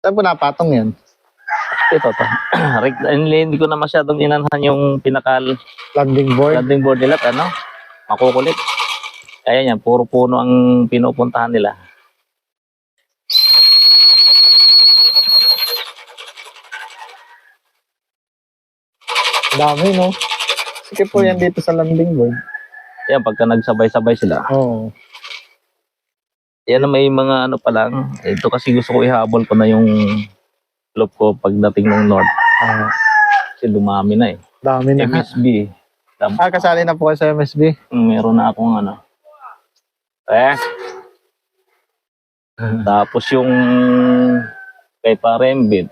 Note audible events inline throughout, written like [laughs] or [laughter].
Saan po napatong yan? Ito to. [clears throat] Rect- hindi ko na masyadong inanhan yung pinakal Landing board? landing board nila. Ano? Makukulit. Kaya yan, puro puno ang pinupuntahan nila. Dami, no? Sige po yan dito sa landing board. Yan, pagka nagsabay-sabay sila. Oo. Yan na may mga ano pa lang. Ito kasi gusto ko ihabol ko na yung loop ko pagdating ng north. Ah, Kasi lumami na eh. dami na. MSB. Tam- Ah, kasali na po kayo sa MSB. Meron na akong ano. Eh. [laughs] Tapos yung kay Parembit.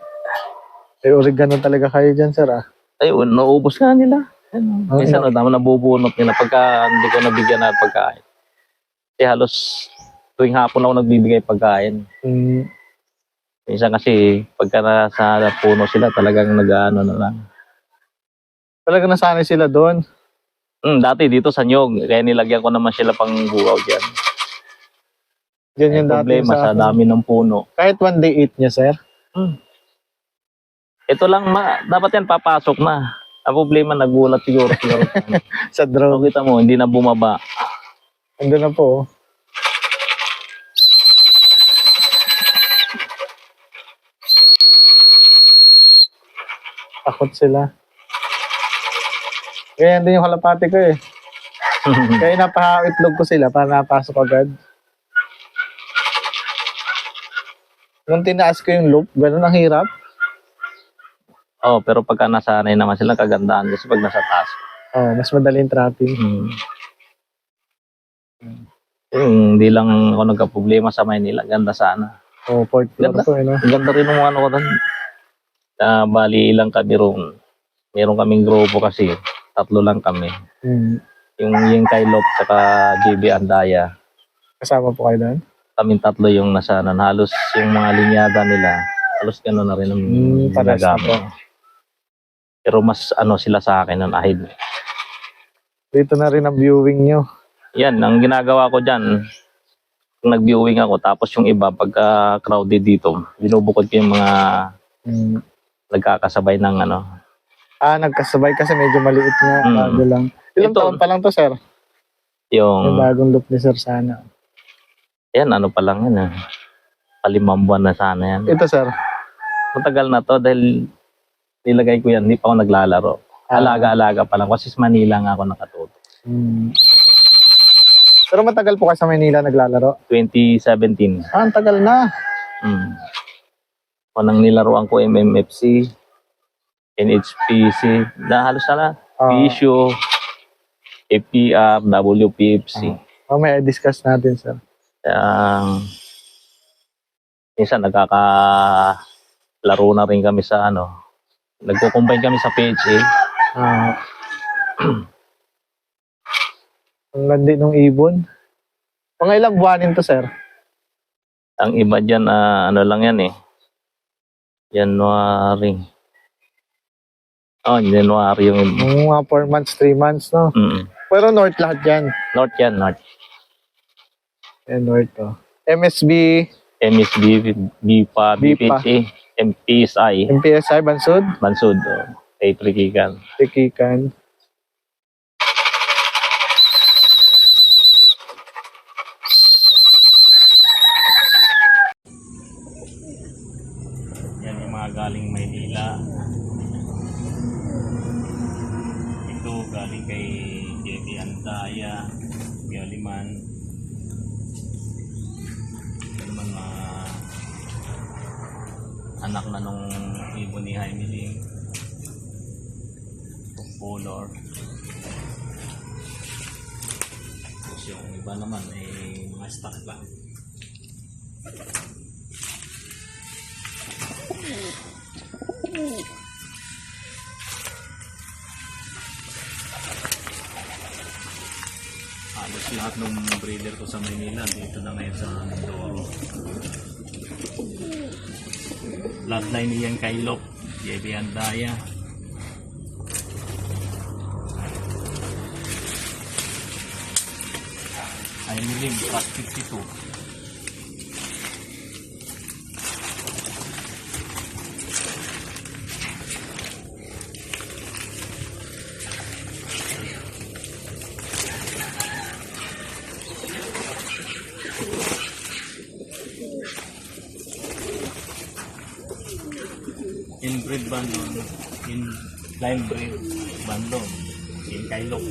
Eh, oregano talaga kayo dyan, sir, ah. Ay, naubos nga nila. Ano, minsan, oh, dami nabubunot nila pagka hindi ko nabigyan na pagkain. Kasi halos tuwing hapon ako nagbibigay pagkain. Mm, Minsan kasi pagka nasa puno sila talagang nag-ano na lang. talaga nasanay sila doon. Hmm, dati dito sa nyog, kaya nilagyan ko naman sila pang buwaw dyan. Yan Yung problema sa sa dami ng puno. Kahit one day eat niya, sir. Ito lang, ma, dapat yan papasok na. Ang problema, nagulat siguro. [laughs] Sa drone. kita mo, hindi na bumaba. Ando na po. Takot sila. Ganyan din yung kalapati ko eh. [laughs] Kaya napaka-itlog ko sila para napasok agad. Nung tinaas ko yung loop, ganun ang hirap. oh, pero pagka nasanay naman sila, kagandahan kasi pag nasa taas. Oh, mas madaling trapping. Hmm. Yung hindi lang ako nagka-problema sa Maynila. Ganda sana. Oh, fourth floor Ganda. ko eh, no? Ganda rin ng ano ko doon. Ah, bali ilang kami roon. Meron kaming grupo kasi. Tatlo lang kami. Hmm. Yung yung kay Lop saka JB Andaya. Kasama po kayo doon? Kaming tatlo yung nasanan. Halos yung mga linyada nila. Halos gano'n na rin ang na ginagamit. Pero mas ano sila sa akin ng ahid. Dito na rin ang viewing nyo. Yan, ang ginagawa ko dyan, nag-viewing ako, tapos yung iba, pagka crowded dito, binubukod ko yung mga Hmm. Nagkakasabay ng ano. Ah, nagkasabay kasi medyo maliit nga. Mm. Bago lang. Ilang Ito- taon pa lang to, sir? Yung Yung, bagong look ni Sir Sana. yan, ano pa lang yan. ah. Palimang buwan na sana yan. Ito, sir. Matagal na to dahil nilagay ko yan, hindi pa ako naglalaro. Ah. Alaga-alaga pa lang. Kasi sa Manila nga ako nakatuto. Hmm. Pero matagal po kayo sa Maynila naglalaro. 2017. Ah, ang tagal na. Hmm. Unang nilaruan ko MMFC, NHPC, na halos na lahat. Ah, PSU, FPR, WPFC. oh, may discuss natin, sir. Kaya, minsan nagkaka laro na rin kami sa ano. Nagko-combine kami sa PHA. Ah. ang landi ng ibon. Mga ilang buwanin to, sir? Ang iba dyan, ah, ano lang yan eh. January. Oh, January yung iba. Mga 4 months, 3 months, no? Mm. Pero north lahat yan. North yan, North. Eh, north, to. MSB, MSB, BPA. BPHA, MPSI, MPSI, Bansud, Mansud, oh, kay Trikikan. Tikikan. Anak na nung ibon ni Jaime Ling. Color. Tapos yung iba naman ay mga stock lang. Halos lahat ng breeder ko sa Maynila dito na ngayon sa bloodline niyan kay Lop JB Andaya. I believe at 52 Inbreed bandon, in line breed bandon, in kailok.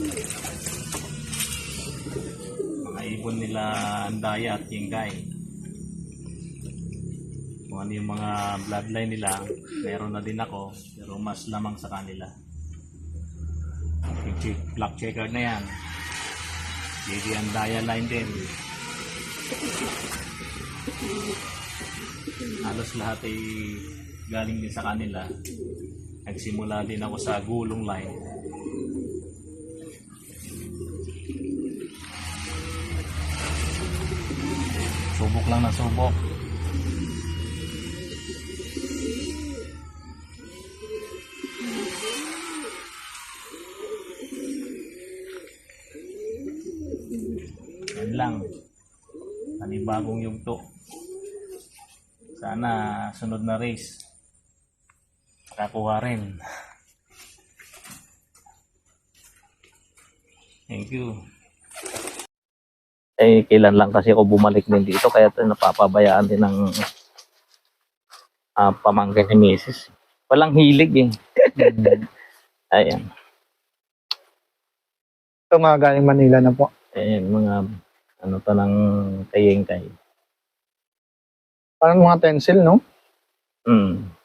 Mga ibon nila andaya at yingkay. Kung ano yung mga bloodline nila, meron na din ako, pero mas lamang sa kanila. Yung black checker na yan. Hindi andaya line din. Halos lahat ay galing din sa kanila. Nagsimula din ako sa gulong line. Subok lang na subok. Yan lang. Panibagong yugto. Sana sunod na race. Kakuha rin. Thank you. Eh, kailan lang kasi ako bumalik din dito kaya ito napapabayaan din ng ah, pamangkin ni Mrs. Walang hilig eh. [laughs] Ayan. Ito mga galing Manila na po. Ayan, mga ano to ng kayeng-kay. Parang mga tencil, no? Hmm.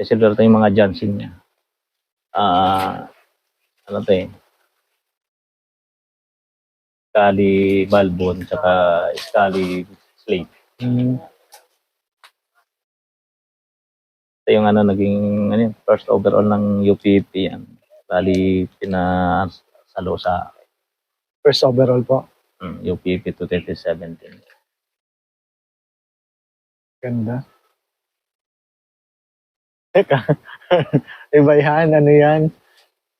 Kasi dito yung mga Johnson niya. Ah, ano to eh. Scali Balbon, tsaka Scali Slate. Mm. Ito yung ano, naging ano, first overall ng UPP yan. Bali, pinasalo sa First overall po. mm, UPP 2017. Ganda. Teka. [laughs] Iba yan, ano yan?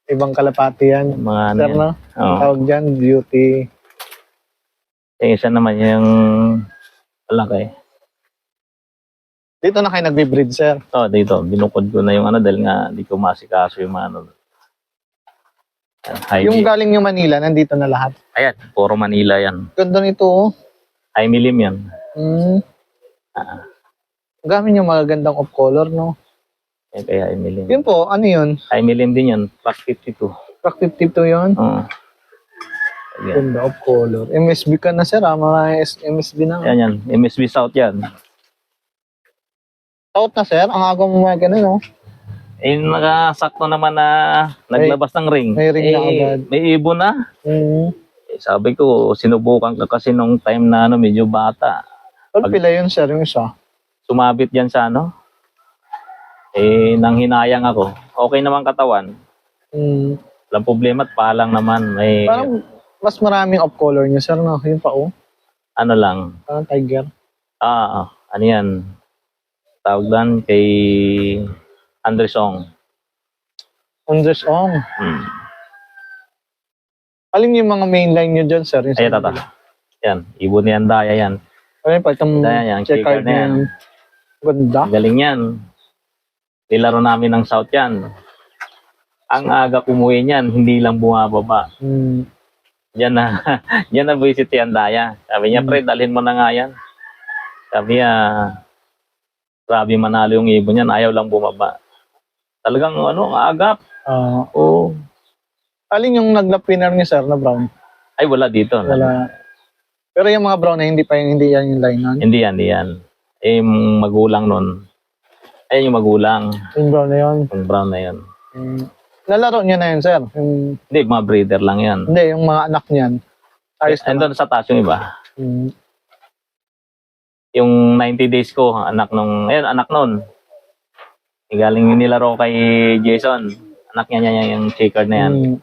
Ibang kalapati yan. Mga ano Sir, yan. no? Oo. Tawag dyan, beauty. Yung isa naman yung malaki. Dito na kayo nagbe-breed, sir. Oh, dito, binukod ko na yung ano dahil nga di ko masikaso yung mga ano. High Yung galing yung Manila, nandito na lahat. Ayan, puro Manila yan. Ganda nito, oh. High milim yan. Mm. Ah, Gamit yung magagandang of color, no? Yan kaya high milim. Yun po, ano yun? Milim din yan, Pack 52. Track 52 yun? Oo. Ayan. Ganda of color. MSB ka na, sir, ah. Mga S- MSB na. Yan yan, MSB South yan. Out na, sir. Ang aga mo mga ganun, no? Eh, nakasakto naman na naglabas ng ring. may ring na Eh, agad. May ibon na. Mm. Eh, sabi ko, sinubukan ko kasi nung time na ano, medyo bata. Pag pila yun, sir, yung isa. sumabit yan sa ano. Eh, nang hinayang ako. Okay naman katawan. Mm. Walang problema at palang naman. May Parang mas maraming of color niya, sir, no? Yun pa, oh. ano lang. Parang tiger. Ah, ah, ano yan. Tawag lang kay Andresong. Andres Ong. Hmm. Alin yung mga main line niyo dyan, sir? Yung sa- tata. Yan. Ibon ni Andaya yan. Ano pa itong Daya yan, check card na yan. yan. Ganda. Galing yan. Nilaro namin ng South yan. Ang aga umuwi niyan, hindi lang bumababa. Mm. Yan na, [laughs] yan na visit si Andaya. Sabi niya, Hmm. pre, dalhin mo na nga yan. Sabi niya, grabe manalo yung ibon niyan, ayaw lang bumaba. Talagang ano, agap. Ah, Oo. alin yung naglap winner niya, sir, na brown? Ay, wala dito. Wala. Pero yung mga brown na hindi pa yung hindi yan yung line nun. Hindi yan, hindi yan. Eh, magulang nun. Ayun yung magulang. Yung brown na yun. Yung brown na yun. Mm. Nalaro niya na yun, sir. Yung, Hindi, mga breeder lang yan. hindi, yung mga anak niyan. Ayos na. Andun sa taas yung iba. Mm. Yung 90 days ko, anak nung, ayun, anak nun. Galing nilaro kay Jason. Anak niya niya yung checker na yan. Mm.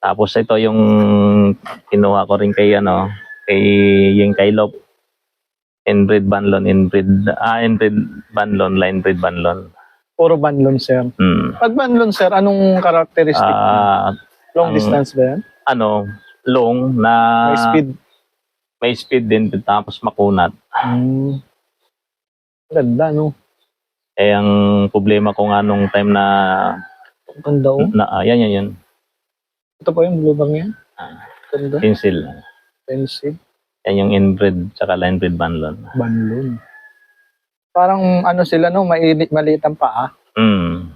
Tapos ito yung kinuha ko rin kay ano, kay yung kay Lop. Inbreed Banlon, inbreed, ah, inbreed Banlon, line breed Banlon. Puro banlon, sir. Hmm. Pag banlon, sir, anong characteristic? Ah, Long ang- distance ba yan? ano, long na May speed. may speed din tapos makunat. Mm. Ganda, no? Eh, ang problema ko nga nung time na, Ganda, oh. na ah, yan, yan, yan, Ito pa yung blue bang yan. Ah. Ganda. pencil. Pencil. Yan yung inbred tsaka line bred banlon. Banlon. Parang ano sila, no? Mainit, maliit ang paa. Mm.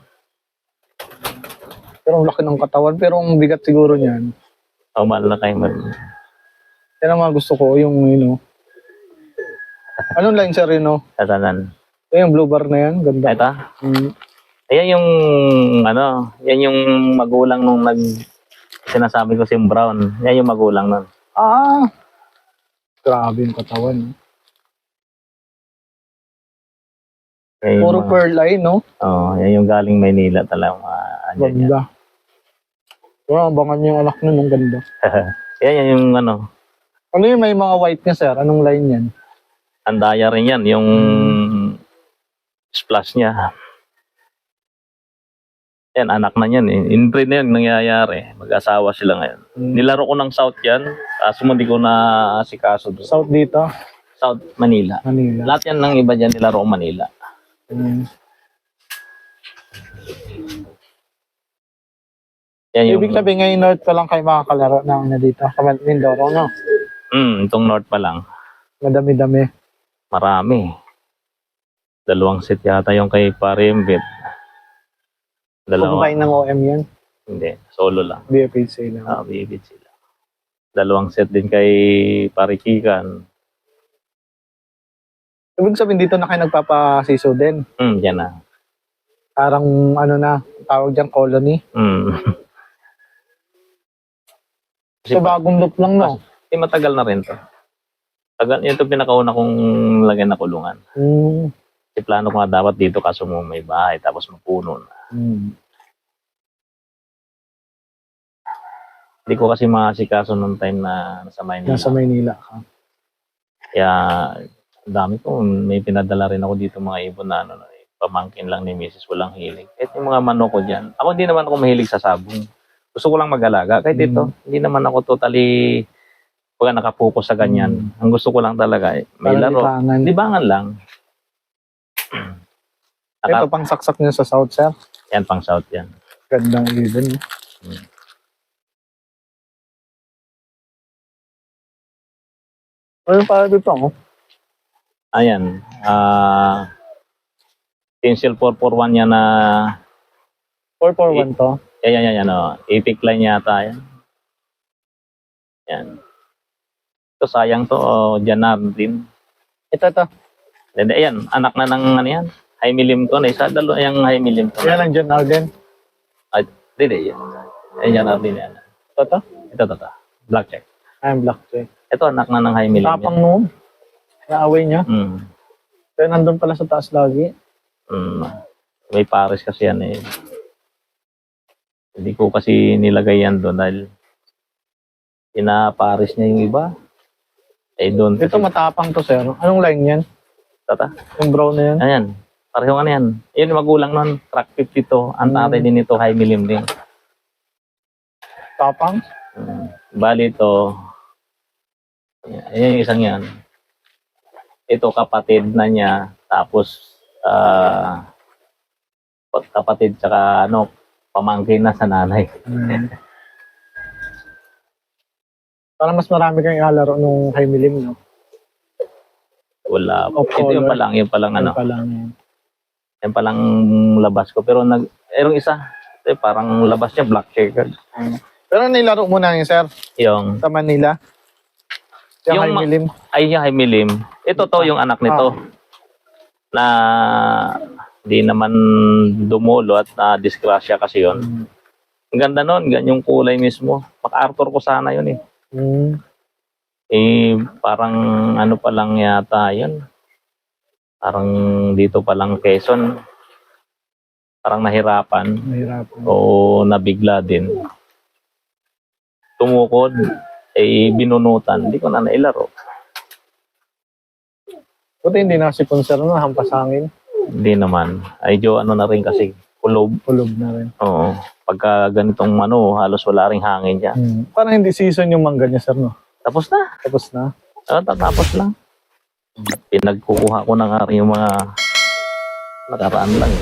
Pero ang laki ng katawan. Pero ang bigat siguro niyan. Oh, na kayo. Yan ang mga gusto ko, yung, you know. Anong line sir, yun, no? Tatanan. Ito yung blue bar na yan. Ganda. Ito, Mm. Ayan yung, ano, yan yung magulang nung nag, sinasabi ko si Brown. Yan yung magulang nun. Ah! Grabe yung katawan. yung Puro mga- pearl eye, no? Oo, yan yung galing Maynila talaga. mga ano yan. Ganda. Wow, abangan yung anak nun, ang ganda. [laughs] yan, yan yung ano, Ano yung may mga white niya, sir? Anong line yan? andaya rin yan, yung splash niya. Yan, anak na yan eh. Inbreed na yan, nangyayari. Mag-asawa sila ngayon. Mm. Nilaro ko ng South yan, kaso hindi ko na si kaso doon. South dito, South Manila. Manila. Lahat yan ng iba dyan nilaro ko Manila. Mm. Yan yung, Ibig sabihin ngayon north pa lang kayo makakalaro ng na dito. Kamal Mindoro, no? mm, itong North pa lang. Madami-dami. Marami. Dalawang set yata yung kay Parimbit. Dalawa. Kumain ng OM yan. Hindi, solo lang. BFHC lang. Ah, bibit sila. Dalawang set din kay Parikikan. Ibig sabihin dito na kayo nagpapasiso din. Hmm, yan na. Parang ano na, tawag dyan colony. Hmm. [laughs] So bagong look lang, no? Eh, matagal na rin to. Tagal, ito pinakauna kong lagyan na kulungan. Mm. Kasi plano ko nga dapat dito kaso mo may bahay tapos mapuno na. Mm. Hindi ko kasi makasikaso nung time na nasa Maynila. Nasa Maynila ka. Kaya, dami ko. May pinadala rin ako dito mga ibon na ano, pamangkin lang ni Mrs. Walang hilig. Kahit yung mga manok ko dyan. Ako hindi naman ako mahilig sa sabong. Gusto ko lang mag-alaga. Kahit Mm. ito, hindi naman ako totally pag nakapokus sa ganyan. Ang gusto ko lang talaga, eh, may Parang laro. libangan. Libangan lang. [clears throat] Ito Naka, pang saksak niya sa south, sir. Yan pang south yan. Gandang ibon. no? Mm. Ano pa dito, oh? Ayan. Ah, pencil 441 yan na 441 to. Yan, yan, yan, yan. Oh. Epic line yata yan. Yan. Ito, sayang to. Oh, Janar din. Ito, ito. Hindi, ayan. Anak na ng ano yan. To. Na isa, dalo yung milim to. Yan ang John Arden. Ay, hindi, yan. Ayan, Janar din yan. Ito, ito. Ito, ito, ito. Black check. I'm black check. Ito, anak na ng high milim. Tapang noon. Naaway niya. Mm. Pero nandun pala sa taas lagi. Mm. May pares kasi yan eh. Hindi ko kasi nilagay yan doon dahil pinapares niya yung iba. Eh doon Ito matapang to, sir. Anong line yan? tata. Yung brown na yan? Ayan. Parehong ano yan. Yun magulang nun. Track 50 to. Ang tatay din ito, high milim din. Tapang? Mm. Bali ito. Ayan yung isang yan. Ito kapatid na niya. Tapos ah kapatid tsaka ano pamangkin na sa nanay. Hmm. Parang mas marami kang ilalaro nung high milim, no? Wala. Of Ito yung color. pa lang, yung pa lang ano. Ano pa lang yan. Yan pa lang labas ko. Pero nag, erong isa, eh, parang labas niya, black checkered. Pero nilaro mo na yun, sir, Yung, sa Manila. Yung, Yung high milim. ay yung high milim. Ito to, yung anak nito. Na, di naman dumulo at na disgrasya kasi yon. Mm. Ang ganda nun, ganyang kulay mismo. Maka-Arthur ko sana yun eh. Mm. Eh, parang ano pa lang yata yun. Parang dito pa lang Quezon. Parang nahirapan. Mahirap. o nabigla din. Tumukod, eh binunutan, hindi ko na nailaro. Buti hindi na si Conser na hampas hangin. Hindi naman. Ay, jo, ano na rin kasi, kulob. Kulob na rin. Oo. Pagka ganitong ano, halos wala ring hangin dyan. Hmm. Parang hindi season yung mangga niya, sir, no? Tapos na. Tapos na. Ah, tapos lang. Pinagkukuha ko na nga rin yung mga nakaraan lang.